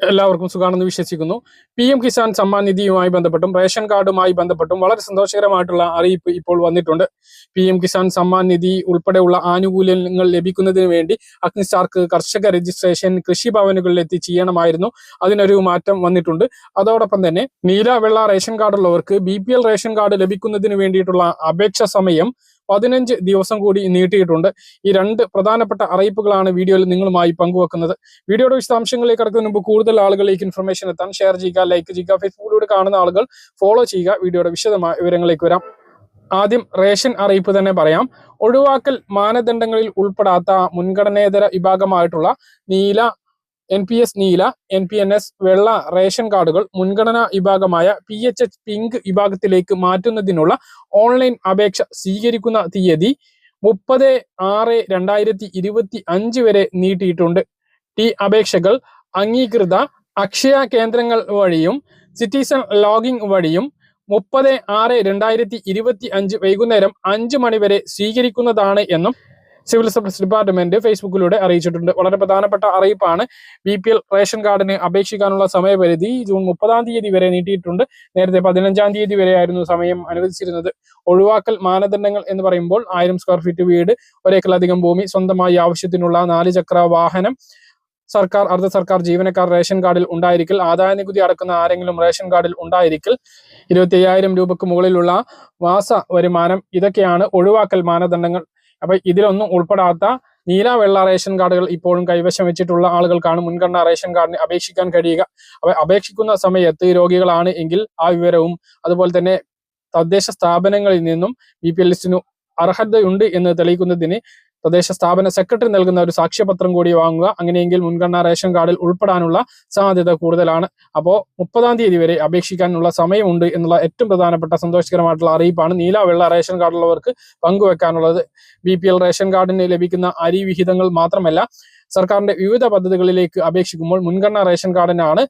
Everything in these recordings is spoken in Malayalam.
എല്ലാവർക്കും സുഖാണെന്ന് വിശ്വസിക്കുന്നു. പി എം കിസാൻ സമ്മാൻ നിധിയുമായി ബന്ധപ്പെട്ടും റേഷൻ കാർഡുമായി ബന്ധപ്പെട്ടും വളരെ സന്തോഷകരമായിട്ടുള്ള അറിയിപ്പ് ഇപ്പോൾ വന്നിട്ടുണ്ട്. പി എം കിസാൻ സമ്മാൻ നിധി ഉൾപ്പെടെയുള്ള ആനുകൂല്യങ്ങൾ ലഭിക്കുന്നതിന് വേണ്ടി അഗ്നിസ്റ്റാർക്ക് കർഷക രജിസ്ട്രേഷൻ കൃഷിഭവനുകളിൽ എത്തി ചെയ്യണമായിരുന്നു. അതിനൊരു മാറ്റം വന്നിട്ടുണ്ട്. അതോടൊപ്പം തന്നെ നീല വെള്ള റേഷൻ കാർഡുള്ളവർക്ക് ബി റേഷൻ കാർഡ് ലഭിക്കുന്നതിന് വേണ്ടിയിട്ടുള്ള അപേക്ഷ സമയം പതിനഞ്ച് ദിവസം കൂടി നീട്ടിയിട്ടുണ്ട്. ഈ രണ്ട് പ്രധാനപ്പെട്ട അറിയിപ്പുകളാണ് വീഡിയോയിൽ നിങ്ങളുമായി പങ്കുവെക്കുന്നത്. വീഡിയോയുടെ വിശദാംശങ്ങളിലേക്ക് കടക്കുന്നതിന് മുമ്പ് കൂടുതൽ ആളുകളിലേക്ക് ഇൻഫർമേഷൻ എത്താൻ ഷെയർ ചെയ്യുക ലൈക്ക് ചെയ്യുക ഫേസ്ബുക്കിലൂടെ കാണുന്ന ആളുകൾ ഫോളോ ചെയ്യുക. വീഡിയോയുടെ വിശദമായ വിവരങ്ങളിലേക്ക് വരാം. ആദ്യം റേഷൻ അറിയിപ്പ് തന്നെ പറയാം. ഒഴിവാക്കൽ മാനദണ്ഡങ്ങളിൽ ഉൾപ്പെടാത്ത മുൻഗണനേതര വിഭാഗമായിട്ടുള്ള നീല എൻ പി എസ് നീല എൻ പി എൻ എസ് വെള്ള റേഷൻ കാർഡുകൾ മുൻഗണനാ വിഭാഗമായ പി എച്ച് എച്ച് പിങ്ക് വിഭാഗത്തിലേക്ക് മാറ്റുന്നതിനുള്ള ഓൺലൈൻ അപേക്ഷ സ്വീകരിക്കുന്ന തീയതി മുപ്പത് ആറ് രണ്ടായിരത്തി ഇരുപത്തി അഞ്ച് വരെ നീട്ടിയിട്ടുണ്ട്. ഈ അപേക്ഷകൾ അംഗീകൃത അക്ഷയ കേന്ദ്രങ്ങൾ വഴിയും സിറ്റിസൺ ലോഗിംഗ് വഴിയും മുപ്പത് ആറ് രണ്ടായിരത്തി ഇരുപത്തി അഞ്ച് വൈകുന്നേരം അഞ്ച് മണിവരെ സ്വീകരിക്കുന്നതാണ് എന്നും സിവിൽ സപ്ലൈസ് ഡിപ്പാർട്ട്മെന്റ് ഫേസ്ബുക്കിലൂടെ അറിയിച്ചിട്ടുണ്ട്. വളരെ പ്രധാനപ്പെട്ട അറിയിപ്പാണ്. ബി പി എൽ റേഷൻ കാർഡിന് അപേക്ഷിക്കാനുള്ള സമയപരിധി ജൂൺ മുപ്പതാം തീയതി വരെ നീട്ടിയിട്ടുണ്ട്. നേരത്തെ പതിനഞ്ചാം തീയതി വരെയായിരുന്നു സമയം അനുവദിച്ചിരുന്നത്. ഒഴിവാക്കൽ മാനദണ്ഡങ്ങൾ എന്ന് പറയുമ്പോൾ ആയിരം സ്ക്വയർ ഫീറ്റ് വീട് ഒരേക്കറിലധികം ഭൂമി സ്വന്തമായി ആവശ്യത്തിനുള്ള നാല് ചക്ര വാഹനം സർക്കാർ അർദ്ധ സർക്കാർ ജീവനക്കാർ റേഷൻ കാർഡിൽ ഉണ്ടായിരിക്കൽ ആദായ നികുതി അടക്കുന്ന ആരെങ്കിലും റേഷൻ കാർഡിൽ ഉണ്ടായിരിക്കൽ ഇരുപത്തി അയ്യായിരം രൂപക്ക് മുകളിലുള്ള മാസ വരുമാനം ഇതൊക്കെയാണ് ഒഴിവാക്കൽ മാനദണ്ഡങ്ങൾ. അപ്പൊ ഇതിലൊന്നും ഉൾപ്പെടാത്ത നീല വെള്ള റേഷൻ കാർഡുകൾ ഇപ്പോഴും കൈവശം വെച്ചിട്ടുള്ള ആളുകൾക്കാണ് മുൻഗണന റേഷൻ കാർഡിന് അപേക്ഷിക്കാൻ കഴിയുക. അപ്പൊ അപേക്ഷിക്കുന്ന സമയത്ത് രോഗികളാണ് എങ്കിൽ ആ വിവരവും അതുപോലെ തന്നെ തദ്ദേശ സ്ഥാപനങ്ങളിൽ നിന്നും ബി പി എൽ ലിസ്റ്റിനു അർഹതയുണ്ട് എന്ന് തെളിയിക്കുന്നതിന് തദ്ദേശ സ്ഥാപന സെക്രട്ടറി നൽകുന്ന ഒരു സാക്ഷ്യപത്രം കൂടി വാങ്ങുക. അങ്ങനെയെങ്കിൽ മുൻഗണനാ റേഷൻ കാർഡിൽ ഉൾപ്പെടാനുള്ള സാധ്യത കൂടുതലാണ്. അപ്പോൾ മുപ്പതാം തീയതി വരെ അപേക്ഷിക്കാനുള്ള സമയമുണ്ട് എന്നുള്ള ഏറ്റവും പ്രധാനപ്പെട്ട സന്തോഷകരമായിട്ടുള്ള അറിയിപ്പാണ് നീല വെള്ള റേഷൻ കാർഡുള്ളവർക്ക് പങ്കുവെക്കാനുള്ളത്. ബി റേഷൻ കാർഡിന് ലഭിക്കുന്ന അരി വിഹിതങ്ങൾ മാത്രമല്ല സർക്കാരിന്റെ വിവിധ പദ്ധതികളിലേക്ക് അപേക്ഷിക്കുമ്പോൾ മുൻഗണന റേഷൻ കാർഡിനാണ്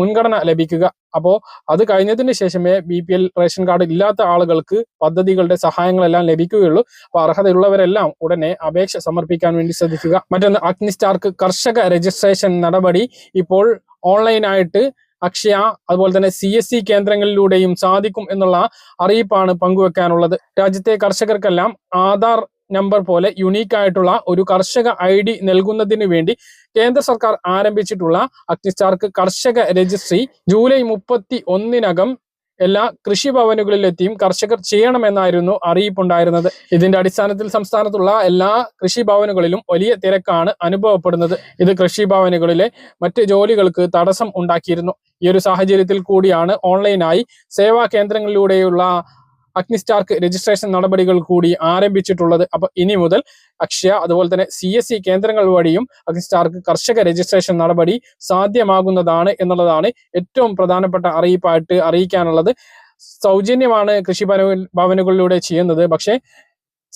മുൻഗണന ലഭിക്കുക. അപ്പോൾ അത് കഴിഞ്ഞതിന് ശേഷമേ B P L ration card ഇല്ലാത്ത ആളുകൾക്ക് പദ്ധതികളുടെ സഹായങ്ങളെല്ലാം ലഭിക്കുകയുള്ളൂ. അപ്പൊ അർഹതയുള്ളവരെല്ലാം ഉടനെ അപേക്ഷ സമർപ്പിക്കാൻ വേണ്ടി ശ്രദ്ധിക്കുക. മറ്റൊന്ന് അഗ്നിസ്റ്റാർക്ക് കർഷക രജിസ്ട്രേഷൻ നടപടി. ഇപ്പോൾ ഓൺലൈനായിട്ട് അക്ഷയ അതുപോലെ തന്നെ സി എസ് സി കേന്ദ്രങ്ങളിലൂടെയും സാധിക്കും എന്നുള്ള അറിയിപ്പാണ് പങ്കുവെക്കാനുള്ളത്. രാജ്യത്തെ കർഷകർക്കെല്ലാം ആധാർ നമ്പർ പോലെ യുണീക്ക് ആയിട്ടുള്ള ഒരു കർഷക ഐ ഡി നൽകുന്നതിന് വേണ്ടി കേന്ദ്ര സർക്കാർ ആരംഭിച്ചിട്ടുള്ള അഗ്നിസ്റ്റാർക്ക് കർഷക രജിസ്ട്രി ജൂലൈ മുപ്പത്തി ഒന്നിനകം എല്ലാ കൃഷിഭവനുകളിലെത്തിയും കർഷകർ ചെയ്യണമെന്നായിരുന്നു അറിയിപ്പുണ്ടായിരുന്നത്. ഇതിന്റെ അടിസ്ഥാനത്തിൽ സംസ്ഥാനത്തുള്ള എല്ലാ കൃഷിഭവനുകളിലും വലിയ തിരക്കാണ് അനുഭവപ്പെടുന്നത്. ഇത് കൃഷിഭവനുകളിലെ മറ്റ് ജോലികൾക്ക് തടസ്സം ഉണ്ടാക്കിയിരുന്നു. ഈ ഒരു സാഹചര്യത്തിൽ കൂടിയാണ് ഓൺലൈനായി സേവാ കേന്ദ്രങ്ങളിലൂടെയുള്ള അഗ്നിസ്റ്റാർക്ക് രജിസ്ട്രേഷൻ നടപടികൾ കൂടി ആരംഭിച്ചിട്ടുള്ളത്. അപ്പൊ ഇനി മുതൽ അക്ഷയ അതുപോലെ തന്നെ സി എസ് സി കേന്ദ്രങ്ങൾ വഴിയും അഗ്നിസ്റ്റാർക്ക് കർഷക രജിസ്ട്രേഷൻ നടപടി സാധ്യമാകുന്നതാണ് എന്നുള്ളതാണ് ഏറ്റവും പ്രധാനപ്പെട്ട അറിയിപ്പായിട്ട് അറിയിക്കാനുള്ളത്. സൗജന്യമാണ് കൃഷി ഭവന- ഭവനുകളിലൂടെ ചെയ്യുന്നത്. പക്ഷേ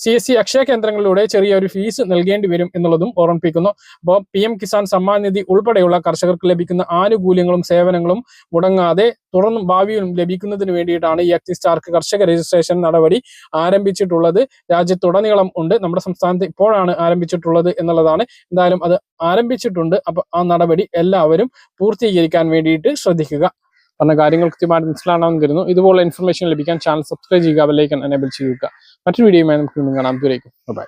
സി എസ് സി അക്ഷയ കേന്ദ്രങ്ങളിലൂടെ ചെറിയൊരു ഫീസ് നൽകേണ്ടി വരും എന്നുള്ളതും ഓർമ്മിപ്പിക്കുന്നു. അപ്പോൾ പി എം കിസാൻ സമ്മാൻ നിധി ഉൾപ്പെടെയുള്ള കർഷകർക്ക് ലഭിക്കുന്ന ആനുകൂല്യങ്ങളും സേവനങ്ങളും മുടങ്ങാതെ തുടർന്നും ഭാവിയിലും ലഭിക്കുന്നതിന് വേണ്ടിയിട്ടാണ് ഈ അക്തിസ്റ്റാർക്ക് കർഷക രജിസ്ട്രേഷൻ നടപടി ആരംഭിച്ചിട്ടുള്ളത്. രാജ്യത്തുടനീളം ഉണ്ട്. നമ്മുടെ സംസ്ഥാനത്ത് ഇപ്പോഴാണ് ആരംഭിച്ചിട്ടുള്ളത് എന്നുള്ളതാണ്. എന്തായാലും അത് ആരംഭിച്ചിട്ടുണ്ട്. അപ്പൊ ആ നടപടി എല്ലാവരും പൂർത്തീകരിക്കാൻ വേണ്ടിയിട്ട് ശ്രദ്ധിക്കുക. പറഞ്ഞ കാര്യങ്ങൾ കൃത്യമായിട്ട് മനസ്സിലാണെന്ന് കരുതുന്നു. ഇതുപോലെ ഇൻഫർമേഷൻ ലഭിക്കാൻ ചാനൽ സബ്സ്ക്രൈബ് ചെയ്യുക ബെല്ലൈക്കൺ എനേബിൾ ചെയ്യുക. മറ്റൊരു വീഡിയോയുമായി നമുക്ക് വീണ്ടും കാണാം. ദൂരേക്കും ബൈ